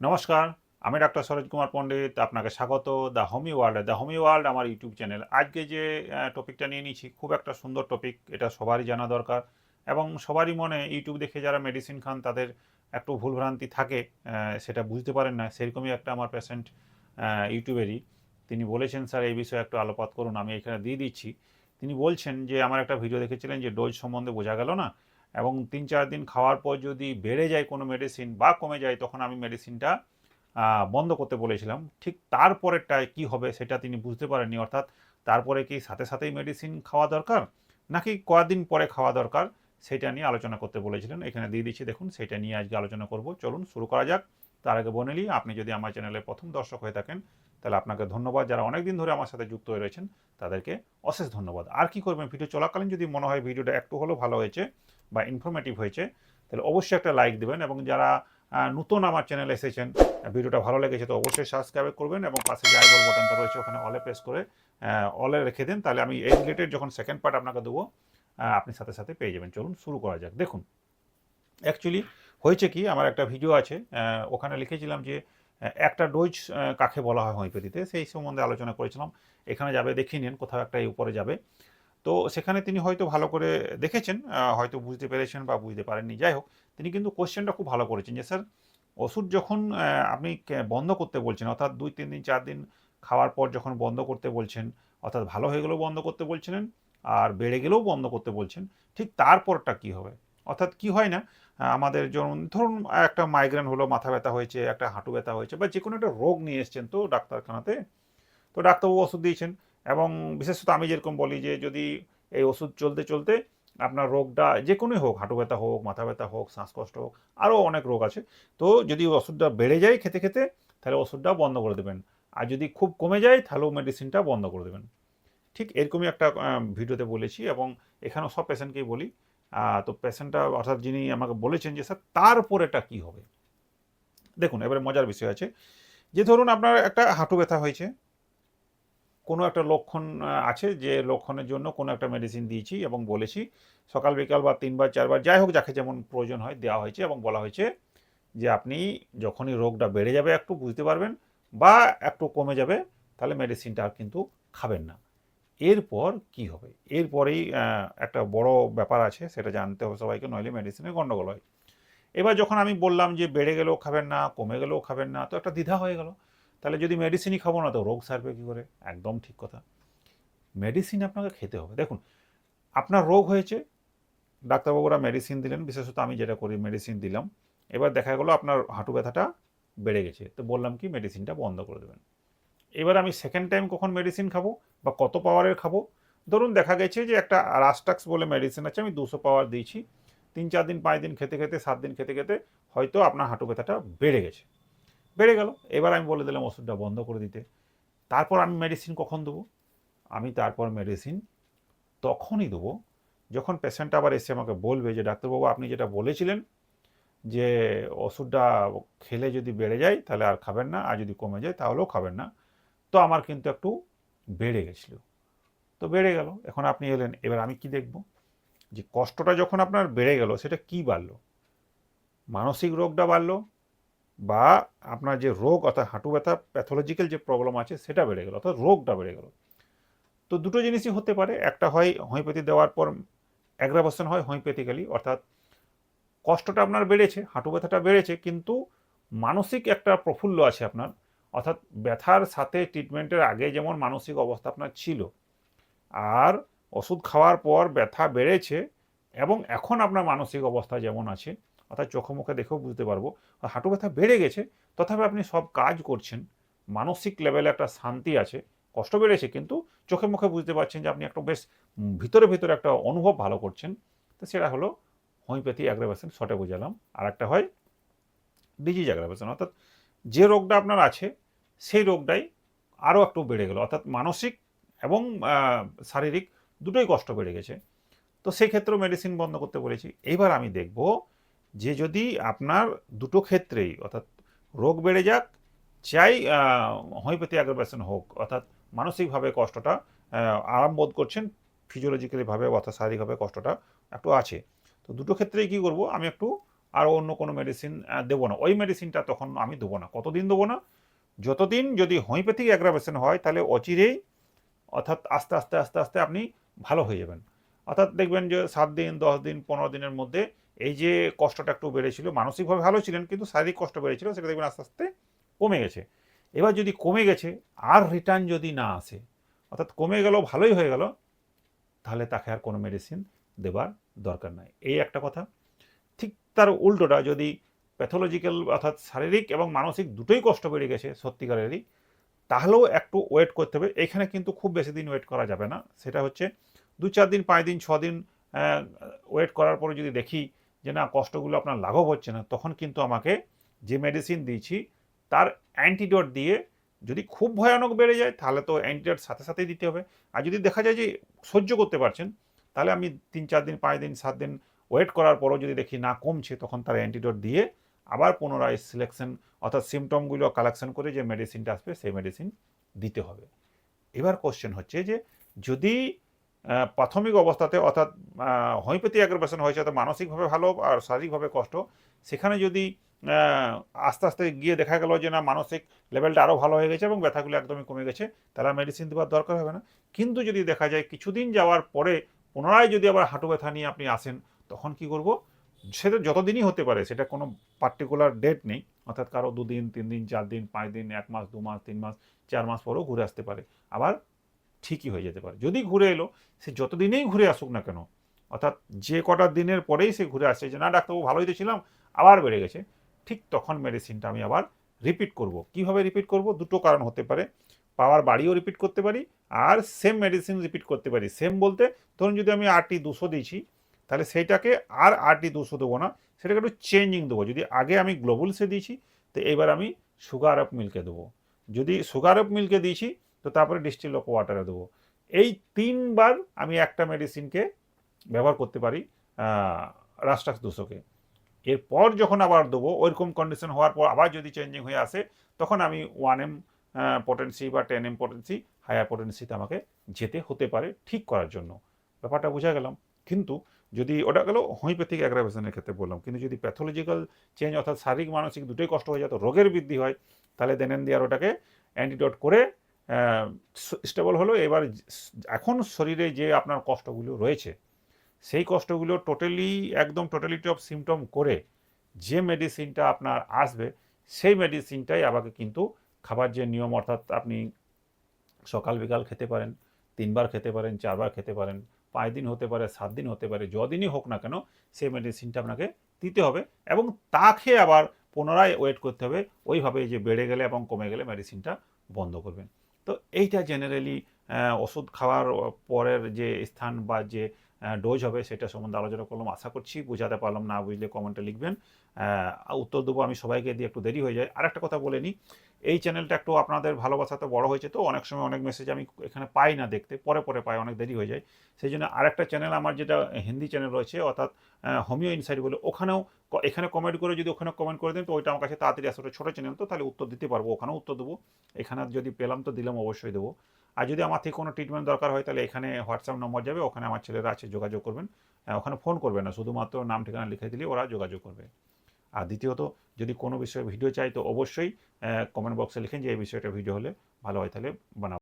নমস্কার, আমি ডাক্তার সরোজ কুমার পণ্ডিত, আপনাকে স্বাগত, the homeo world. The homeo world আমার ইউটিউব চ্যানেল। আজকে যে টপিকটা নিয়ে নিয়েছি, খুব একটা সুন্দর টপিক, এটা সবারই জানা দরকার এবং সবারই মনে ইউটিউব দেখে যারা মেডিসিন খান, তাদের একটু ভুলভ্রান্তি থাকে সেটা বুঝতে পারেন না। সেরকমই একটা আমার পেশেন্ট ইউটিউবেরই। তিনি বলেছেন, স্যার, এই বিষয়ে একটু আলোপাত করুন, আমি এখানে দিয়ে দিচ্ছি। তিনি বলছেন যে, আমার একটা ভিডিও দেখেছিলেন যে ডোজ সম্বন্ধে বোঝা গেল না এবং তিন চার দিন খাওয়ার পর যদি বেড়ে যায় কোনো মেডিসিন বা কমে যায়, তখন আমি মেডিসিনটা বন্ধ করতে বলেছিলাম। ঠিক তারপরেরটায় কি হবে সেটা তিনি বুঝতে পারেননি। অর্থাৎ তারপরে কি সাথে সাথেই মেডিসিন খাওয়া দরকার, নাকি কয়েকদিন পরে খাওয়া দরকার, সেটা নিয়ে আলোচনা করতে বলেছিলেন। এখানে দিয়ে দিচ্ছি, দেখুন, সেটা নিয়ে আজকে আলোচনা করব। চলুন, শুরু করা যাক। তার আগে বলে নিই, আপনি যদি আমার চ্যানেলে প্রথম দর্শক হয়ে থাকেন, তাহলে আপনাকে ধন্যবাদ। যারা অনেক দিন ধরে আমার সাথে যুক্ত হয়ে রয়েছেন, তাদেরকে অশেষ ধন্যবাদ। আর কি করবেন? ভিডিও চলাকালীন যদি মনে হয় ভিডিওটা একটু হলেও ভালো হয়েছে বা ইনফরমেটিভ হয়েছে, তাহলে অবশ্যই একটা লাইক দেবেন এবং যারা নতুন আমার চ্যানেলে এসেছেন ভিডিওটা ভালো লেগেছে তো অবশ্যই সাবস্ক্রাইব করবেন এবং পাশে যে আইবল বাটনটা রয়েছে ওখানে অলে প্রেস করে অলে রেখে দেন, তাহলে আমি এই রিলেটেড যখন সেকেন্ড পার্ট আপনাকে দেবো আপনি সাথে সাথে পেয়ে যাবেন। চলুন শুরু করা যাক। দেখুন অ্যাকচুয়ালি হয়েছে কি, আমার একটা ভিডিও আছে ওখানে লিখেছিলাম যে একটা ডোজ কাকে বলা হয় হোমিওপ্যাথিতে সেই সম্বন্ধে আলোচনা করেছিলাম। এখানে যাবে, দেখিয়ে নিন কোথাও একটা উপরে যাবে। তো সেখানে তিনি হয়তো ভালো করে দেখেছেন হয়তো বুঝতে পেরেছেন বা বুঝতে পারেননি। যাই হোক, তিনি কিন্তু কোশ্চেনটা খুব ভালো করেছেন যে, স্যার, ওষুধ যখন আপনি বন্ধ করতে বলছেন, অর্থাৎ দুই, তিন দিন, চার দিন খাওয়ার পর যখন বন্ধ করতে বলছেন, অর্থাৎ ভালো হয়ে গেলেও বন্ধ করতে বলছিলেন আর বেড়ে গেলেও বন্ধ করতে বলছেন, ঠিক তারপরটা কি হবে? অর্থাৎ কি হয় না আমাদের যেমন ধরুন একটা মাইগ্রেন হলো, মাথা ব্যথা হয়েছে, একটা হাঁটু ব্যথা হয়েছে বা যে কোনো একটা রোগ নিয়ে এসছেন, তো ডাক্তারখানাতে, তো ডাক্তারবাবু ওষুধ দিয়েছেন এবং বিশেষত আমি যেরকম বলি যে যদি এই ওষুধ চলতে চলতে আপনার রোগটা যে কোনোই হোক, হাঁটু ব্যথা হোক, মাথা ব্যথা হোক, শ্বাসকষ্ট হোক আরও অনেক রোগ আছে, তো যদি ওষুধটা বেড়ে যায় খেতে খেতে, তাহলে ওষুধটা বন্ধ করে দেবেন। আর যদি খুব কমে যায়, তাহলেও মেডিসিনটা বন্ধ করে দেবেন। ঠিক এরকমই একটা ভিডিওতে বলেছি এবং এখানেও সব পেশেন্টকেই বলি তো পেশেন্টটা অর্থাৎ যিনি আমাকে বলেছেন যে, স্যার তারপরেটা কি হবে? দেখুন, এবারে মজার বিষয় আছে যে, ধরুন আপনার একটা হাঁটু ব্যথা হয়েছে কোনো একটা লক্ষণ আছে যে লক্ষণের জন্য কোনো একটা মেডিসিন দিয়েছি এবং বলেছি। সকাল, বিকাল বা তিনবার, চারবার, যাই হোক যাকে যেমন প্রয়োজন হয় দেওয়া হয়েছে এবং বলা হয়েছে যে আপনি যখনই রোগটা বেড়ে যাবে একটু বুঝতে পারবেন বা একটু কমে যাবে তাহলে মেডিসিনটা আর কিন্তু খাবেন না। এরপর কি হবে? এরপরেই একটা বড় ব্যাপার আছে, সেটা জানতে হবে সবাইকে, নইলে মেডিসিনের গণ্ডগোল হয়। এবার যখন আমি বললাম যে বেড়ে গেলেও খাবেন না, কমে গেলেও খাবেন না, তো একটা দ্বিধা হয়ে গেল। তাহলে যদি মেডিসিনই খাব না তো রোগ সারবে কী করে? একদম ঠিক কথা। মেডিসিন আপনাকে খেতে হবে। দেখুন, আপনার রোগ হয়েছে, ডাক্তারবাবুরা মেডিসিন দিলেন, বিশেষত আমি যেটা করি মেডিসিন দিলাম। এবার দেখা গেলো আপনার হাঁটু ব্যথাটা বেড়ে গেছে। তো বললাম কি মেডিসিনটা বন্ধ করে দেবেন। এবার আমি সেকেন্ড টাইম কখন মেডিসিন খাব বা কত পাওয়ারের খাব? ধরুন দেখা গেছে যে একটা রাস্টাক্স বলে মেডিসিন আছে, আমি দুশো পাওয়ার দিয়েছি। তিন, চার দিন, পাঁচ দিন খেতে খেতে, সাত দিন খেতে খেতে হয়তো আপনার হাঁটু ব্যথাটা বেড়ে গেছে। বেড়ে গেল। এবার আমি বলে দিলাম ওষুধটা বন্ধ করে দিতে। তারপর আমি মেডিসিন কখন দেবো? আমি তারপর মেডিসিন তখনই দেবো। যখন পেশেন্ট আবার এসে আমাকে বলবে যে, ডাক্তারবাবু, আপনি যেটা বলেছিলেন যে, ওষুধটা খেলে যদি বেড়ে যায়, তাহলে আর খাবেন না, আর যদি কমে যায়, তাহলেও খাবেন না। তো আমার কিন্তু একটু বেড়ে গেছিল। তো বেড়ে গেল। এখন আপনি এলেন। এবার আমি কি দেখব? যে কষ্টটা যখন আপনার বেড়ে গেল, সেটা কি বাড়লো? মানসিক রোগটা বাড়লো বা আপনার যে রোগ, অর্থাৎ হাঁটু ব্যথা প্যাথোলজিক্যাল যে প্রবলেম আছে, সেটা বেড়ে গেলো, অর্থাৎ রোগটা বেড়ে গেলো। তো দুটো জিনিসই হতে পারে, একটা হয় হোমিওপ্যাথি দেওয়ার পর অ্যাগ্রাভেশন হয় হোমিওপ্যাথিক্যালি অর্থাৎ কষ্টটা আপনার বেড়েছে, হাঁটু ব্যথাটা বেড়েছে, কিন্তু মানসিক একটা প্রফুল্ল আছে আপনার, অর্থাৎ ব্যথার সাথে ট্রিটমেন্টের আগে যেমন মানসিক অবস্থা আপনার ছিল, আর ওষুধ খাওয়ার পর ব্যথা বেড়েছে, এবং এখন আপনার মানসিক অবস্থা যেমন আছে অর্থাৎ চোখে মুখে দেখেও বুঝতে পারব। হাঁটু ব্যথা বেড়ে গেছে, তথাপি আপনি সব কাজ করছেন, মানসিক লেভেলে একটা শান্তি আছে, কষ্ট বেড়েছে, কিন্তু চোখে মুখে বুঝতে পারছেন যে আপনি একটা বেশ ভিতরে ভিতরে একটা অনুভব ভালো করছেন। তো সেটা হলো হোমিওপ্যাথি অ্যাগ্রাভেশন শর্টে বোঝালাম। আর একটা হয় ডিজিজ অ্যাগ্রাভেশন অর্থাৎ যে রোগটা আপনার আছে, সেই রোগটাই আরও একটু বেড়ে গেল। অর্থাৎ মানসিক এবং শারীরিক দুটোই কষ্ট বেড়ে গেছে। তো সেই ক্ষেত্রেও মেডিসিন বন্ধ করতে বলেছি। এইবার আমি দেখব যে যদি আপনার দুটো ক্ষেত্রেই, অর্থাৎ রোগ বেড়ে যাক, চাই হোমিওপ্যাথি অ্যাগ্রাভেশন হোক, অর্থাৎ মানসিকভাবে কষ্টটা আরাম বোধ করছেন ফিজিওলজিক্যালিভাবে অর্থাৎ শারীরিকভাবে কষ্টটা একটু আছে। তো দুটো ক্ষেত্রেই কী করব, আমি একটু আর অন্য কোনো মেডিসিন দেবো না। ওই মেডিসিনটা তখন আমি দেবো না। কতদিন দেবো না? যতদিন যদি হোমিওপ্যাথিক অ্যাগ্রাভেশন হয়, তাহলে অচিরেই, অর্থাৎ আস্তে আস্তে আস্তে আস্তে আপনি ভালো হয়ে যাবেন। অর্থাৎ দেখবেন যে সাত দিন, দশ দিন, পনেরো দিনের মধ্যে এই যে কষ্টটা একটু বেড়েছিল, মানসিকভাবে ভালো ছিলেন, কিন্তু শারীরিক কষ্ট বেড়েছিল, সেটা দেখবেন আস্তে আস্তে কমে গেছে। এবার যদি কমে গেছে, আর রিটার্ন যদি না আসে, অর্থাৎ কমে গেল, ভালোই হয়ে গেল, তাহলে তাকে আর কোনো মেডিসিন দেবার দরকার নাই। এই একটা কথা। ঠিক তার উল্টোটা, যদি প্যাথোলজিক্যাল অর্থাৎ শারীরিক এবং মানসিক দুটোই কষ্ট বেড়ে গেছে সত্যিকারেরই, তাহলেও একটু ওয়েট করতে হবে। এখানে কিন্তু খুব বেশি দিন ওয়েট করা যাবে না। সেটা হচ্ছে দু চার দিন, পাঁচ দিন, ছ দিন ওয়েট করার পরে যদি দেখি যে না, কষ্টগুলো আপনার লাঘব হচ্ছে না, তখন কিন্তু আমাকে যে মেডিসিন দিয়েছি, তার অ্যান্টিডোট দিয়ে যদি খুব ভয়ানক বেড়ে যায়, তাহলে তো অ্যান্টিডোট সাথে সাথেই দিতে হবে। আর যদি দেখা যায় যে সহ্য করতে পারছেন, তাহলে আমি তিন, চার দিন, পাঁচ দিন, সাত দিন ওয়েট করার পরও যদি দেখি না কমছে, তখন তার অ্যান্টিডোট দিয়ে আবার পুনরায় সিলেকশন অর্থাৎ সিমটমগুলো কালেকশন করে যে মেডিসিনটা আসবে, সেই মেডিসিন দিতে হবে। এবার কোশ্চেন হচ্ছে যে যদি প্রাথমিক অবস্থাতে অর্থাৎ হোমিওপ্যাথি অ্যাগ্রোভেশন হয়েছে, অর্থাৎ মানসিকভাবে ভালো আর শারীরিকভাবে কষ্ট। সেখানে যদি আস্তে আস্তে গিয়ে দেখা গেল যে না, মানসিক লেভেলটা আরও ভালো হয়ে গেছে এবং ব্যথাগুলো একদমই কমে গেছে, তাহলে মেডিসিন দেওয়ার দরকার হবে না। কিন্তু যদি দেখা যায় কিছুদিন যাওয়ার পরে পুনরায় যদি আবার হাঁটু ব্যথা নিয়ে আপনি আসেন, তখন কি করব? সেটা যতদিনই হতে পারে, সেটা কোনো পার্টিকুলার ডেট নেই, অর্থাৎ কারও দুদিন তিন দিন চার দিন পাঁচ দিন এক মাস, দু মাস, তিন মাস, চার মাস পরেও ঘুরে আসতে পারে। আবার ঠিকই হয়ে যেতে পারে। যদি ঘুরে এলো, সে যতদিনেই ঘুরে আসুক না কেন, অর্থাৎ যে কটা দিনের পরেই সে ঘুরে আসছে যে, না, ডাক্তারবাবু, ভালোই তো ছিলাম আবার বেড়ে গেছে। ঠিক তখন মেডিসিনটা আমি আবার রিপিট করব। কীভাবে রিপিট করব? দুটো কারণ হতে পারে। পাওয়ার বাড়িও রিপিট করতে পারি, আর সেম মেডিসিন রিপিট করতে পারি। সেম বলতে, ধরুন যদি আমি আরটি দুশো দিয়েছি, তাহলে সেইটাকে আর আরটি দুশো দেবো না, সেটাকে একটু চেঞ্জিং দেবো। যদি আগে আমি গ্লোবুলসে দিয়েছি, তো এবার আমি সুগার অফ মিল্কে দেবো। যদি সুগার অফ মিল্কে দিয়েছি তো তারপরে ডিস্টিল ওয়াটারে দেবো। এই তিনবার আমি একটা মেডিসিনকে ব্যবহার করতে পারি রাস্টাক্স দুশোকে। এরপর যখন আবার দেবো, ওইরকম কন্ডিশন হওয়ার পর আবার যদি চেঞ্জিং হয়ে আসে, তখন আমি ওয়ান এম পটেন্সি বা টেন এম পটেন্সি হায়ার পটেন্সিতে আমাকে যেতে হতে পারে ঠিক করার জন্য। ব্যাপারটা বোঝা গেলাম। কিন্তু যদি ওটা গেল হোমিওপ্যাথিক অ্যাগ্রাভেশনের ক্ষেত্রে বললাম, কিন্তু যদি প্যাথোলজিক্যাল চেঞ্জ অর্থাৎ শারীরিক মানসিক দুটোই কষ্ট হয়ে যেত রোগের বৃদ্ধি হয়, তাহলে দেনেন দিয়ে আর ওটাকে অ্যান্টিডট করে স্টেবল হলো। এবার এখন শরীরে যে আপনার কষ্টগুলো রয়েছে, সেই কষ্টগুলো টোটালি একদম টোটালিটি অফ সিমটম করে যে মেডিসিনটা আপনার আসবে, সেই মেডিসিনটাই আমাকে কিন্তু খাবার যে নিয়ম, অর্থাৎ আপনি সকাল বিকাল খেতে পারেন, তিনবার খেতে পারেন, চারবার খেতে পারেন, পাঁচ দিন হতে পারে, সাত দিন হতে পারে যদিনই হোক না কেন, সেই মেডিসিনটা আপনাকে দিতে হবে এবং তা খেয়ে আবার পুনরায় ওয়েট করতে হবে। ওইভাবে যে বেড়ে গেলে এবং কমে গেলে মেডিসিনটা বন্ধ করবেন। তো এইটা জেনারেলি ওষুধ খাওয়ার পরের যে স্থান বা যে ডোজ হবে সেটা সম্বন্ধে আলোচনা করলাম। আশা করছি বোঝাতে পারলাম না, বুঝলে কমেন্টে লিখবেন। উত্তর দেবো, আমি সবাইকে দিয়ে একটু দেরি হয়ে যায়। আর একটা কথা বলে নিই। এই চ্যানেলটা একটু আপনাদের ভালোবাসাতে বড় হয়েছে তো অনেক সময় অনেক মেসেজ আমি এখানে পাই না দেখতে, পরে পরে পাই, অনেক দেরি হয়ে যায়। সেই জন্য আরেকটা চ্যানেল আমার যেটা হিন্দি চ্যানেল রয়েছে, অর্থাৎ হোমিও ইনসাইড বলে, ওখানেও এখানে কমেন্ট করে যদি ওখানে কমেন্ট করে দেন, তো ওইটা আমার কাছে তাড়াতাড়ি আসলে ছোটো চ্যানেল তো তাহলে উত্তর দিতে পারব, ওখানেও উত্তর দেবো। এখানে যদি পেলাম তো দিলাম, অবশ্যই দেবো। আর যদি আমার থেকে কোনো ট্রিটমেন্ট দরকার হয়, তাহলে এখানে হোয়াটসঅ্যাপ নম্বর যাবে, ওখানে আমার ছেলেরা আছে, যোগাযোগ করবেন। ওখানে ফোন করবে না, শুধুমাত্র নাম ঠিকানা লিখে দিলে ওরা যোগাযোগ করবে। আর দ্বিতীয়ত, যদি কোনো বিষয়ে ভিডিও চাই তো অবশ্যই কমেন্ট বক্সে লিখেন যে এই বিষয়টা ভিডিও হলে ভালো হয়, তাহলে বানাবো